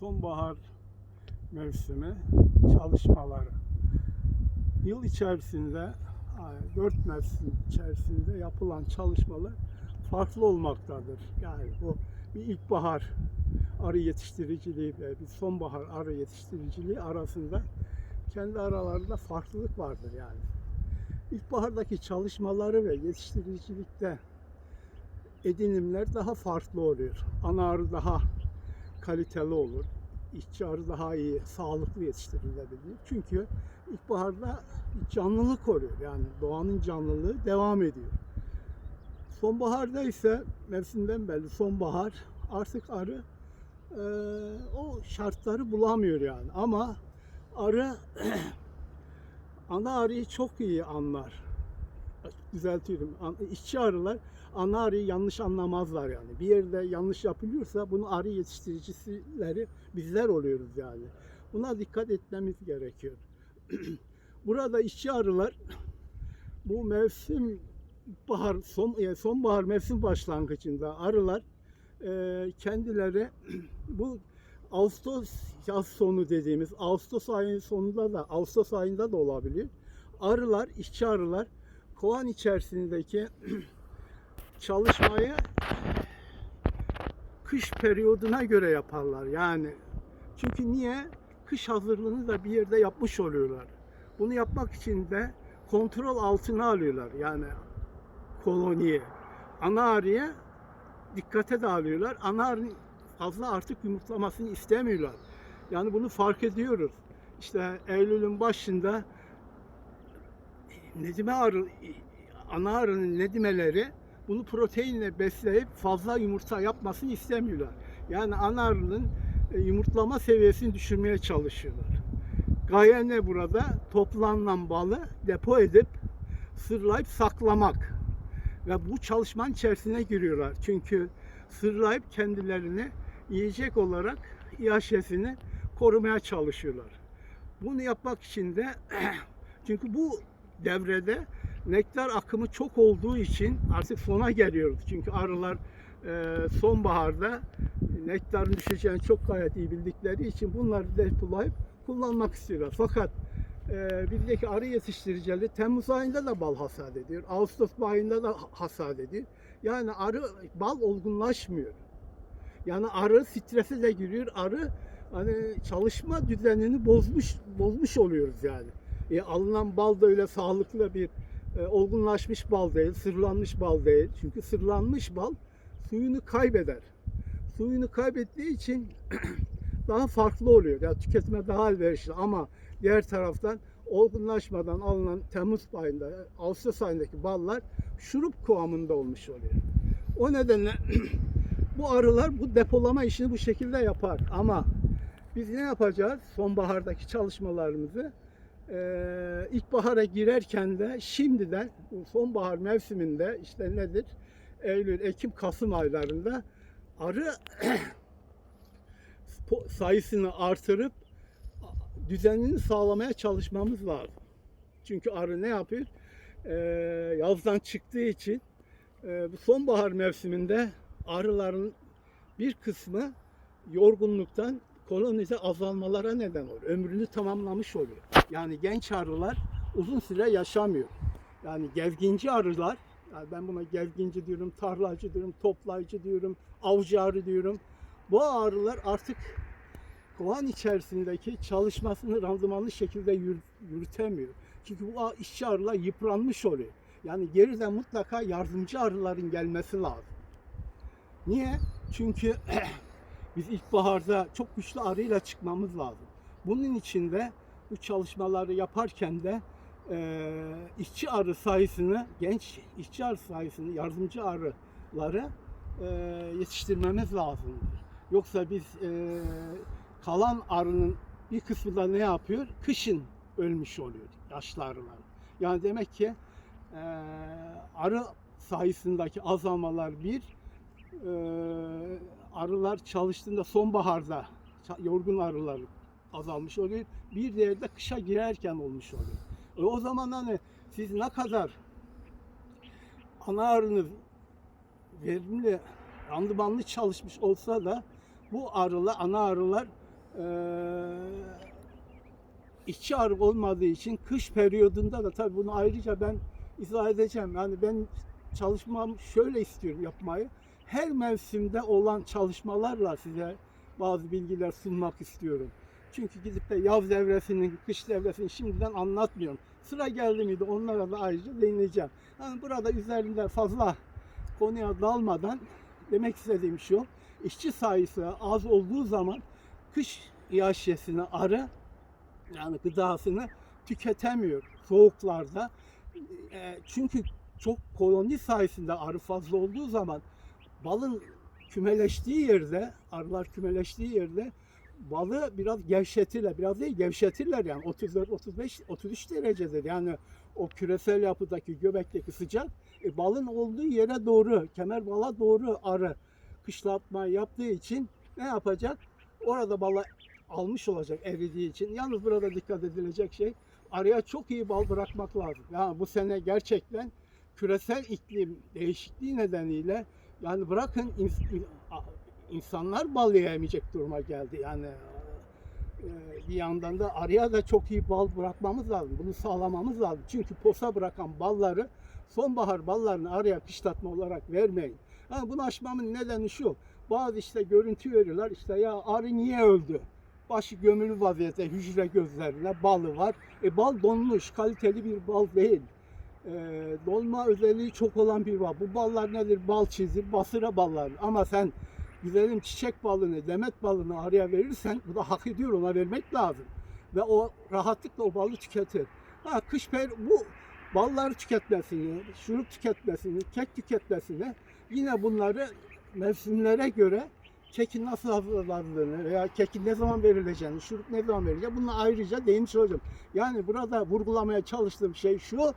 sonbahar mevsimi çalışmaları. Yıl içerisinde, yani dört mevsim içerisinde yapılan çalışmalar farklı olmaktadır. Yani bu bir ilkbahar arı yetiştiriciliği ve bir sonbahar arı yetiştiriciliği arasında kendi aralarında farklılık vardır yani. İlkbahardaki çalışmaları ve yetiştiricilikte edinimler daha farklı oluyor. Ana arı daha kaliteli olur. İşçi arı daha iyi, sağlıklı yetiştirilebilir. Çünkü ilkbaharda canlılık oluyor. Yani doğanın canlılığı devam ediyor. Sonbaharda ise mevsimden belli sonbahar artık arı eee, o şartları bulamıyor yani. Ama arı ana arıyı çok iyi anlar. Düzeltiyorum. İşçi arılar ana arıyı yanlış anlamazlar yani. Bir yerde yanlış yapılıyorsa bunu arı yetiştiricileri bizler oluyoruz yani. Buna dikkat etmemiz gerekiyor. Burada işçi arılar bu mevsim bahar son e, sonbahar mevsim başlangıcında arılar e, kendileri bu Ağustos yaz sonu dediğimiz Ağustos ayının sonunda da Ağustos ayında da olabilir. Arılar, işçi arılar kovan içerisindeki çalışmayı kış periyoduna göre yaparlar. Yani çünkü niye? Kış hazırlığını da bir yerde yapmış oluyorlar. Bunu yapmak için de kontrol altına alıyorlar. Yani koloniye. Ana arıya dikkate de alıyorlar. Ana arının fazla artık yumurtlamasını istemiyorlar. Yani bunu fark ediyoruz. İşte Eylül'ün başında Nedime arı, ana arının nedimeleri bunu proteinle besleyip fazla yumurta yapmasını istemiyorlar. Yani ana arının e, yumurtlama seviyesini düşürmeye çalışıyorlar. Gaye ne burada? Toplanılan balı depo edip sırlayıp saklamak. Ve bu çalışmanın içerisine giriyorlar. Çünkü sırlayıp kendilerini yiyecek olarak iaşesini korumaya çalışıyorlar. Bunu yapmak için de çünkü bu devrede nektar akımı çok olduğu için artık sona geliyoruz. Çünkü arılar e, sonbaharda nektarın düşeceğini çok gayet iyi bildikleri için bunları depolayıp kullanmak istiyorlar. Fakat e, bizdeki arı yetiştiricileri Temmuz ayında da bal hasat ediyor. Ağustos ayında da hasat ediyor. Yani arı bal olgunlaşmıyor. Yani arı strese de giriyor. Arı hani çalışma düzenini bozmuş bozmuş oluyoruz yani. E, alınan bal da öyle sağlıklı bir e, olgunlaşmış bal değil, sırlanmış bal değil. Çünkü sırlanmış bal suyunu kaybeder. Suyunu kaybettiği için daha farklı oluyor. Ya tüketime daha elverişli ama diğer taraftan olgunlaşmadan alınan Temmuz ayında, Ağustos ayındaki ballar şurup kıvamında olmuş oluyor. O nedenle bu arılar bu depolama işini bu şekilde yapar. Ama biz ne yapacağız? Sonbahardaki çalışmalarımızı ee, ilkbahara girerken de şimdiden sonbahar mevsiminde işte nedir? Eylül, Ekim, Kasım aylarında arı sayısını artırıp düzenini sağlamaya çalışmamız lazım. Çünkü arı ne yapıyor? Ee, yazdan çıktığı için e, bu sonbahar mevsiminde arıların bir kısmı yorgunluktan kolonide azalmalara neden oluyor. Ömrünü tamamlamış oluyor. Yani genç arılar uzun süre yaşamıyor. Yani gezginci arılar, yani ben buna gezginci diyorum, tarlacı diyorum, toplayıcı diyorum, avcı arı diyorum. Bu arılar artık kovan içerisindeki çalışmasını randımanlı şekilde yürü- yürütemiyor. Çünkü bu işçi arılar yıpranmış oluyor. Yani geriden mutlaka yardımcı arıların gelmesi lazım. Niye? Çünkü biz ilkbaharda çok güçlü arıyla çıkmamız lazım. Bunun için de bu çalışmaları yaparken de e, işçi arı sayısını, genç işçi arı sayısını, yardımcı arıları e, yetiştirmemiz lazımdır. Yoksa biz e, kalan arının bir kısmı da ne yapıyor? Kışın ölmüş oluyor yaşlı arılar. Yani demek ki e, arı sayısındaki azalmalar bir, e, arılar çalıştığında sonbaharda yorgun arılar azalmış oluyor. Bir diğeri de kışa girerken olmuş oluyor. E o zaman hani siz ne kadar ana arınız verimli, randımanlı çalışmış olsa da bu arılar, ana arılar Ee, işçi arı olmadığı için kış periyodunda da tabii bunu ayrıca ben izah edeceğim. Yani ben çalışmam şöyle istiyorum yapmayı. Her mevsimde olan çalışmalarla size bazı bilgiler sunmak istiyorum. Çünkü gidip de yaz devresini, kış devresini şimdiden anlatmıyorum. Sıra geldi miydi onlara da ayrıca değineceğim. Yani burada üzerinde fazla konuya dalmadan demek istediğim şu. işçi sayısı az olduğu zaman kış yaşyesini arı yani gıdasını tüketemiyor soğuklarda. E, çünkü çok koloni sayesinde arı fazla olduğu zaman balın kümeleştiği yerde, arılar kümeleştiği yerde balı biraz gevşetirler. Biraz değil gevşetirler yani 34, 35, 33 derecedir. Yani o küresel yapıdaki göbekteki sıcak e, balın olduğu yere doğru, kemer bala doğru arı kışlatma yaptığı için ne yapacak? Orada balı almış olacak eridiği için. Yalnız burada dikkat edilecek şey araya çok iyi bal bırakmak lazım. Yani bu sene gerçekten küresel iklim değişikliği nedeniyle yani bırakın ins- insanlar bal yiyemeyecek duruma geldi. Yani e, bir yandan da araya da çok iyi bal bırakmamız lazım. Bunu sağlamamız lazım. Çünkü posa bırakan balları sonbahar ballarını araya kışlatma olarak vermeyin. Yani bunu aşmamın nedeni şu. Bazı işte görüntü veriyorlar. İşte ya arı niye öldü? Başı gömülü vaziyette hücre gözlerine balı var. E bal donmuş, kaliteli bir bal değil. E, dolma özelliği çok olan bir bal. Bu ballar nedir? Bal çizir, basıra ballar. Ama sen güzelim çiçek balını, demet balını araya verirsen bu da hak ediyor ona vermek lazım. Ve o rahatlıkla o balı tüketir. Ha, kış per bu balları tüketmesini, şurup tüketmesini, kek tüketmesini yine bunları mevsimlere göre kekin nasıl hazırlandığını veya kekin ne zaman verileceğini, şurup ne zaman verileceğini bununla ayrıca değinmiş olacağım. Yani burada vurgulamaya çalıştığım şey şu,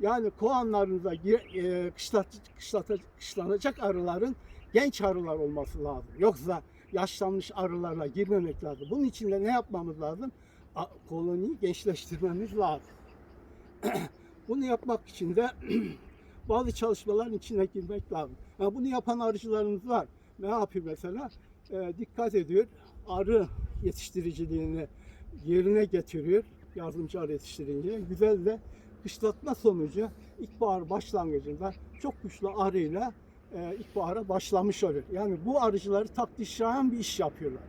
yani kovanlarınıza e, kışlat, kışlata- kışlanacak arıların genç arılar olması lazım. Yoksa yaşlanmış arılarla girmemek lazım. Bunun için de ne yapmamız lazım? A- Koloniyi gençleştirmemiz lazım. Bunu yapmak için de bazı çalışmaların içine girmek lazım. Yani bunu yapan arıcılarımız var. Ne yapıyor mesela? Ee, dikkat ediyor. Arı yetiştiriciliğini yerine getiriyor. Yardımcı arı yetiştiriciliği. Güzel de kışlatma sonucu ilkbahar başlangıcında çok güçlü arıyla e, ilkbahara başlamış oluyor. Yani bu arıcıları taktişleyen bir iş yapıyorlar.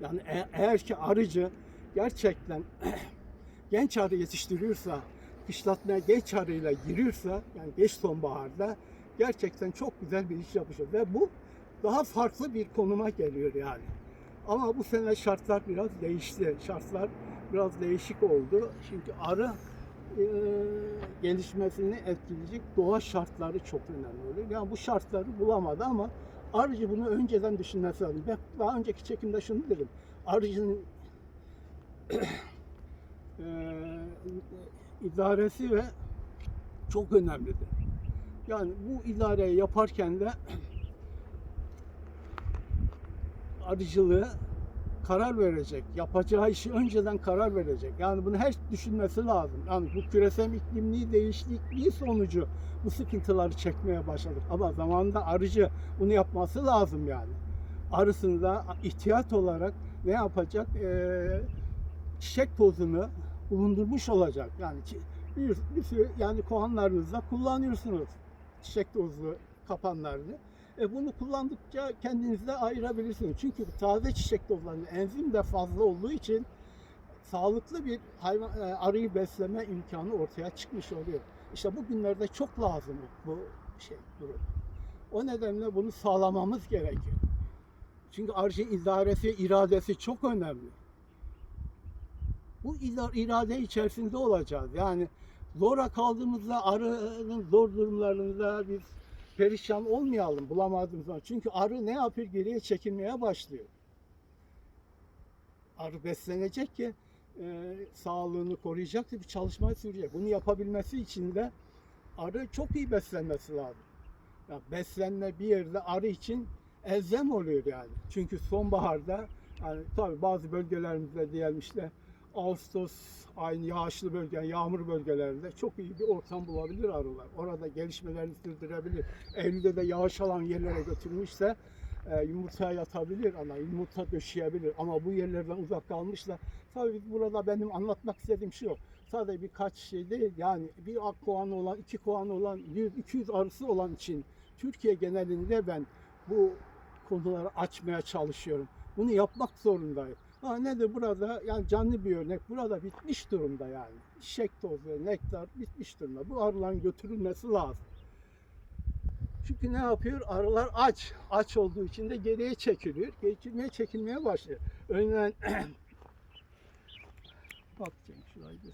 Yani e- eğer ki arıcı gerçekten genç arı yetiştiriyorsa, kışlatmaya genç arıyla giriyorsa, yani geç sonbaharda gerçekten çok güzel bir iş yapıyor. Ve bu daha farklı bir konuma geliyor yani. Ama bu sene şartlar biraz değişti. Şartlar biraz değişik oldu. Çünkü arı e, gelişmesini etkileyecek doğa şartları çok önemli oluyor. Yani bu şartları bulamadı ama arıcı bunu önceden düşünmesi lazım. Ben daha önceki çekimde şunu dedim. Arıcının e, idaresi ve çok önemlidir. Yani bu idareyi yaparken de arıcılığı karar verecek. Yapacağı işi önceden karar verecek. Yani bunu her düşünmesi lazım. Yani bu küresel iklimliği değişikliği sonucu bu sıkıntıları çekmeye başladık. Ama zamanında arıcı bunu yapması lazım yani. Arısını da ihtiyat olarak ne yapacak? Ee, çiçek tozunu bulundurmuş olacak. Yani bir, bir sürü yani kovanlarınızda kullanıyorsunuz çiçek tozlu kapanlarını. E bunu kullandıkça kendinizde ayırabilirsiniz. Çünkü taze çiçek tozlarının enzim de fazla olduğu için sağlıklı bir hayvan e, arıyı besleme imkanı ortaya çıkmış oluyor. İşte bu günlerde çok lazım bu şey durum. O nedenle bunu sağlamamız gerekiyor. Çünkü arıcı idaresi, iradesi çok önemli. Bu irade içerisinde olacağız. Yani zora kaldığımızda arının zor durumlarında biz perişan olmayalım bulamadığımız zaman. Çünkü arı ne yapıyor? Geriye çekilmeye başlıyor. Arı beslenecek ki e, sağlığını koruyacak bir çalışma sürecek. Bunu yapabilmesi için de arı çok iyi beslenmesi lazım. Ya beslenme bir yerde arı için elzem oluyor yani. Çünkü sonbaharda yani tabii bazı bölgelerimizde diyelim işte Ağustos aynı yağışlı bölge, yağmur bölgelerinde çok iyi bir ortam bulabilir arılar. Orada gelişmelerini sürdürebilir. Eylül'de de yağış alan yerlere götürmüşse e, yumurtaya yatabilir ana yumurta döşeyebilir ama bu yerlerden uzak kalmışlar. Tabii burada benim anlatmak istediğim şu. Sadece birkaç şey değil yani bir ak kovanı olan, iki kovanı olan, 100-200 arısı olan için Türkiye genelinde ben bu konuları açmaya çalışıyorum. Bunu yapmak zorundayım. Ha nedir burada yani canlı bir örnek burada bitmiş durumda yani. Şek tozu, nektar bitmiş durumda. Bu arıların götürülmesi lazım. Çünkü ne yapıyor? Arılar aç. Aç olduğu için de geriye çekiliyor. Geçirmeye çekilmeye başlıyor. Önlen Bak canım.